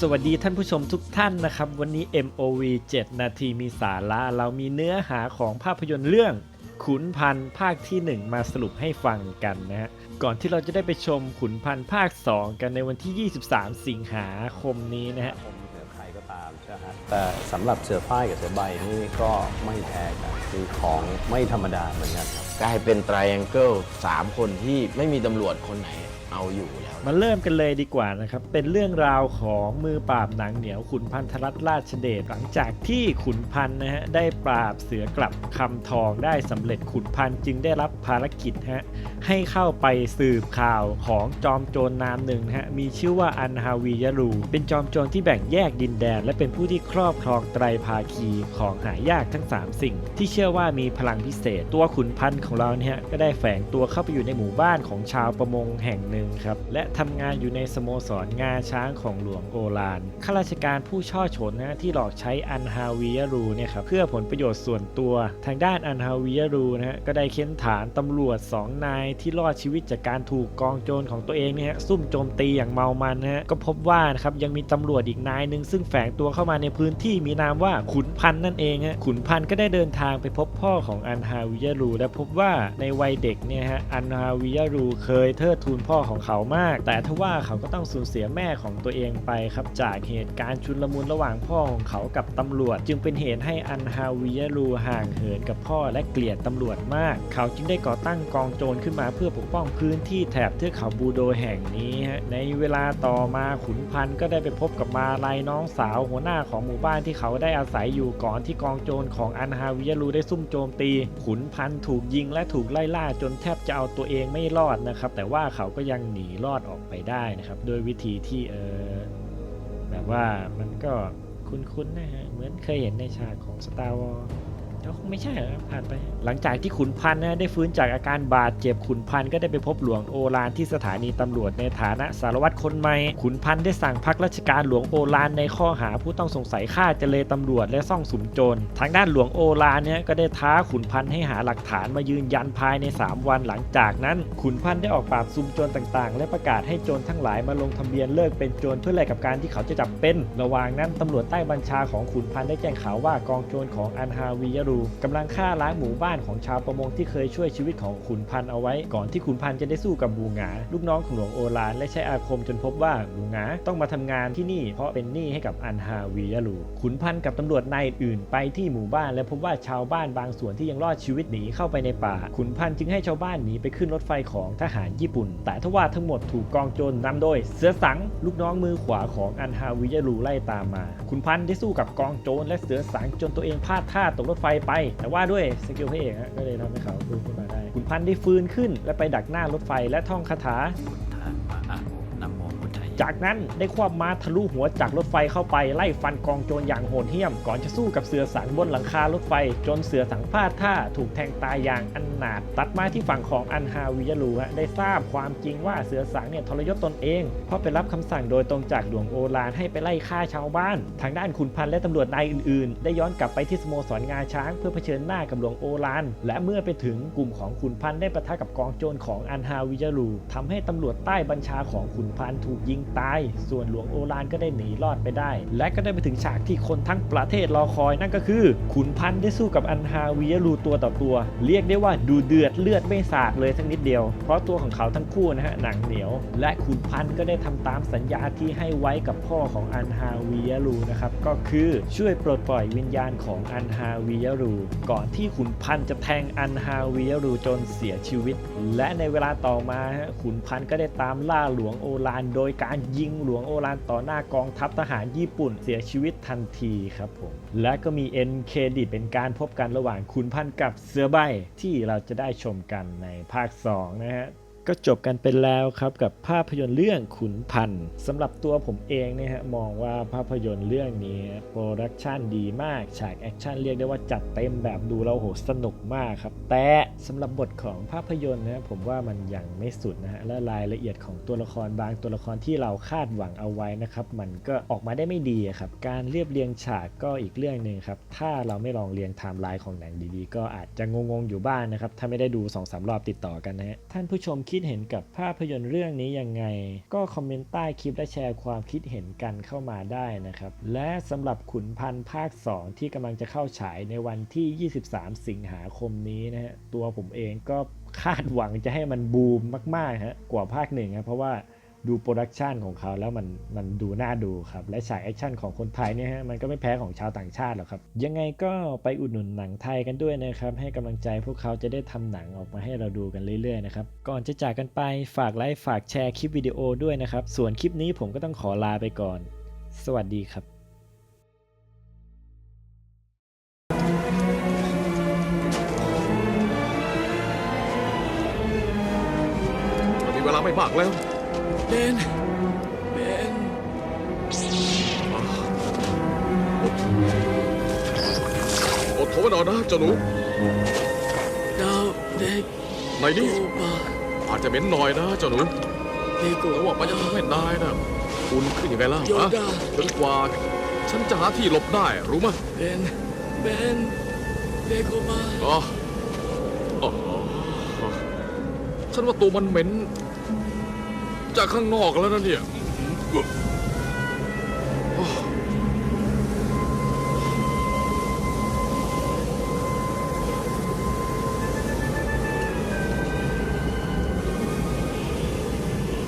สวัสดีท่านผู้ชมทุกท่านนะครับ วันนี้ MOV 7 นาทีมีสาระเรามีเนื้อหาของภาพยนตร์เรื่องขุนพันธ์ภาคที่ 1 มาสรุปให้ฟังกันนะฮะก่อนที่เราจะได้ไปชมขุนพันธ์ภาค 2 กันในวันที่ 23 สิงหาคมนี้นะฮะผมเหนือใครก็ตามใช่ไหมแต่สำหรับเสือฝ้ายกับเสือใบนี่ก็ไม่แพ้กันคือของไม่ธรรมดาเหมือนกันครับกลายเป็นไตรแองเกิลสามคนที่ไม่มีตำรวจคนไหนเอาอยู่แล้วมาเริ่มกันเลยดีกว่านะครับ เป็นเรื่องราวของมือปราบหนังเหนียวขุนพันธรัตนราชเดชหลังจากที่ขุนพันธ์นะฮะได้ปราบเสือกลับคำทองได้สำเร็จขุนพันธ์จึงได้รับภารกิจฮะให้เข้าไปสืบข่าวของจอมโจรนามหนึ่งฮะมีชื่อว่าอันฮาวียารูเป็นจอมโจรที่แบ่งแยกดินแดน และเป็นผู้ที่ครอบครองไตรภาคีของหายากทั้ง 3 สิ่ง ที่เชื่อว่ามีพลังพิเศษ ตัวขุนพันธ์ของเราเนี่ยก็ได้แฝงตัวเข้าไปอยู่ในหมู่บ้านของชาวประมงแห่งหนึ่งครับ และทำงานอยู่ในสโมสรงาช้างของหลวงโอลานข้าราชการผู้ช่อฉนนะที่หลอกใช้อันฮาวียารูเนี่ยครับเพื่อผลประโยชน์ส่วนตัว ทางด้านอันฮาวียารูนะฮะก็ได้เค้นฐานตำรวจ 2 นายที่รอดชีวิตจากการถูกกองโจรของตัวเองเนี่ยฮะซุ่มโจมตีอย่างเมามันนะฮะก็พบว่านะครับยังมีตำรวจอีกนายหนึ่งซึ่งแฝงตัวเข้ามาในพื้นที่มีนามว่าขุนพันนั่นเองฮะขุนพันก็ได้เดินทางไปพบพ่อของอันฮาวิยารูและพบว่าในวัยเด็กเนี่ยฮะอันฮาวิยารูเคยเทิดทูนพ่อของเขามาก แต่ทว่าเขาก็ต้องสูญเสียแม่ของตัวเองไปครับจากเหตุการณ์ชุลมุนระหว่างพ่อของเขากับตำรวจ จึงเป็นเหตุให้อันฮาวิยารูห่างเหินกับพ่อและเกลียดตำรวจมาก เขาจึงได้ก่อตั้งกองโจรขึ้นมาเพื่อปกป้องพื้นที่แถบเทือกเขาบูโดแห่งนี้ฮะในเวลาต่อมาขุนพันธ์ก็ได้ไปพบกับมาลายน้องสาวหัวหน้าของหมู่บ้านที่เขาได้อาศัยอยู่ก่อนที่กองโจรของอันฮาวิยารูได้ซุ่มโจมตี ขุนพันธ์ถูกยิงและถูกไล่ล่าจนแทบจะเอาตัวเองไม่รอดนะครับแต่ว่าเขาก็ยังังหนีรอดออกไปได้นะครับ ด้วยวิธีที่เออแบบว่ามันก็คุ้นๆนะฮะเหมือนเคยเห็นในฉากของ Star Wars ก็คงไม่ใช่หรอกผ่านไป หลังจากที่ขุนพันธ์นะได้ฟื้นจากอาการบาดเจ็บขุนพันธ์ก็ได้ไปพบหลวงโอรานที่สถานีตำรวจในฐานะสารวัตรคนใหม่ขุนพันธ์ได้สั่งพักราชการหลวงโอรานในข้อหาผู้ต้องสงสัยฆ่าเจเลตำรวจและซ่องสุมโจรทางด้านหลวงโอรานเนี่ยก็ได้ท้าขุนพันธ์ให้หาหลักฐานมายืนยันภายใน 3 วันหลังจากนั้นขุนพันธ์ได้ออกปราบซุมโจรต่างๆ และประกาศให้โจรทั้งหลายมาลงทะเบียนเลิกเป็นโจรเพื่อแลกกับการที่เขาจะจับเป็น ระหว่างนั้นตำรวจใต้บัญชาของขุนพันธ์ได้แจ้งข่าวว่ากองโจรของอันฮาวิยารูกำลังฆ่าล้างหมู่บ้านของชาวประมงที่เคยช่วยชีวิตของขุนพันธ์เอาไว้ ก่อนที่ขุนพันธ์จะได้สู้กับบูงา ลูกน้องของหลวงโอรานและใช้อาคมจนพบว่าบูงาต้องมาทำงานที่นี่เพราะเป็นหนี้ให้กับอันฮาวิยารูขุนพันธ์กับตำรวจนายอื่นไปที่หมู่บ้าน และพบว่าชาวบ้านบางส่วนที่ยังรอดชีวิตหนีเข้าไปในป่า ขุนพันธ์จึงให้ชาวบ้านหนีไปขึ้นรถไฟของทหารญี่ปุ่น แต่ทว่าทั้งหมดถูกกองโจรนำโดย เสือสังลูกน้องมือขวาของอันฮาวิยารูไล่ตามมา ขุนพันธ์ได้สู้กับกองโจรและเสือสังจนตัวเองพลาดท่าตกรถไฟไป แต่ว่าด้วยสกิลพระเอกฮะก็เลยทำให้เขาฟื้นขึ้นมาได้ขุนพันธ์ได้ฟื้นขึ้นและไปดักหน้ารถไฟและท่องคาถา จากนั้นได้ควบม้าทะลุหัวจากรถไฟเข้าไปไล่ฟันกองโจรอย่างโหดเหี้ยม ก่อนจะสู้กับเสือสังบนหลังคารถไฟ จนเสือสังพลาดท่าถูกแทงตายอย่างอันนาถตัดมาที่ฝั่งของอันฮาวิยาลูฮะได้ทราบความจริงว่าเสือสังเนี่ยทรยศตนเอง เพราะไปรับคำสั่งโดยตรงจากหลวงโอรานให้ไปไล่ฆ่าชาวบ้าน ทางด้านขุนพันธ์และตำรวจนายอื่นๆ ได้ย้อนกลับไปที่สโมสรงาช้างเพื่อเผชิญหน้ากับหลวงโอรานและเมื่อไปถึงกลุ่มของขุนพันธ์ได้ประทะกับกองโจรของอันฮาวิยาลูทำให้ตำรวจใต้บัญชาของขุนพันธ์ถูกยิงตาย ส่วนหลวงโอรานก็ได้หนีรอดไปได้ และก็ได้ไปถึงฉากที่คนทั้งประเทศรอคอยนั่นก็คือ ขุนพันธ์ได้สู้กับอันฮาวิยาลูตัวต่อตัว เรียกได้ว่าดูเดือดเลือดไม่สาดเลยสักนิดเดียว เพราะตัวของเขาทั้งคู่นะฮะหนังเหนียว และขุนพันธ์ก็ได้ทำตามสัญญาที่ให้ไว้กับพ่อของอันฮาวิยาลูนะครับก็คือช่วยปลดปล่อยวิญญาณของอันฮาวิยาลูก่อนที่ขุนพันธ์จะแทงอันฮาวิยาลูจนเสียชีวิต และในเวลาต่อมาขุนพันธ์ก็ได้ตามล่าหลวงโอรานโดยการยิงหลวงโอรานต่อหน้ากองทัพทหารญี่ปุ่นเสียชีวิตทันทีครับผม และก็มีเอ็นเครดิตเป็นการพบกันระหว่างคุณพันกับเสือใบที่เราจะได้ชมกันในภาค 2 นะฮะ ก็จบกันไปแล้วครับกับภาพยนตร์เรื่องขุนพันธ์สำหรับตัวผมเองเนี่ยฮะมองว่าภาพยนตร์เรื่องนี้โปรดักชันดีมากฉากแอคชั่นเรียกได้ว่าจัดเต็มแบบดูแล้วโหสนุกมากครับ แต่สำหรับบทของภาพยนตร์นะผมว่ามันยังไม่สุดนะฮะและรายละเอียดของตัวละครบางตัวละครที่เราคาดหวังเอาไว้นะครับมันก็ออกมาได้ไม่ดีครับการเรียบเรียงฉากก็อีกเรื่องหนึ่งครับถ้าเราไม่ลองเรียงไทม์ไลน์ของหนังดีๆ ก็อาจจะงงๆอยู่บ้างนะครับถ้าไม่ได้ดู2อสรอบติดต่อกันนะฮะท่านผู้ชมคิดิดเห็นกับภาพยนตร์เรื่องนี้ยังไง ก็คอมเมนต์ใต้คลิปและแชร์ความคิดเห็นกันเข้ามาได้นะครับ และสำหรับขุนพันธ์ภาค 2 ที่กำลังจะเข้าฉายในวันที่ 23 สิงหาคมนี้นะฮะตัวผมเองก็คาดหวังจะให้มันบูมมากๆฮะกว่าภาคหนึ่งครับเพราะว่า ดูโปรดักชันของเขาแล้วมันมันดูน่าดูครับ และฉากแอคชั่นของคนไทยเนี่ยฮะมันก็ไม่แพ้ของชาวต่างชาติหรอกครับ ยังไงก็ไปอุดหนุนหนังไทยกันด้วยนะครับ ให้กำลังใจพวกเขาจะได้ทำหนังออกมาให้เราดูกันเรื่อยๆนะครับ ก่อนจะจากกันไปฝากไลค์ฝากแชร์คลิปวิดีโอด้วยนะครับ ส่วนคลิปนี้ผมก็ต้องขอลาไปก่อน สวัสดีครับมีเวลาไม่มากแล้ว เบน เบนอดทนไว้หน่อยนะเจ้าหนูดาวเด็กในโกนี้บาอาจจะเหม็นหน่อยนะเจ้าหนูเดโกแต่ว่ามันจะทำให้นายนะอุ่นขึ้นยังไงล่ะโยฮะดาจนกว่า ฉันจะหาที่หลบได้รู้มั้ยเบน เบนเดโกบาอ๋ออ๋อฉันว่าตัวมันเหม็น จากข้างนอกแล้วนะเนี่ย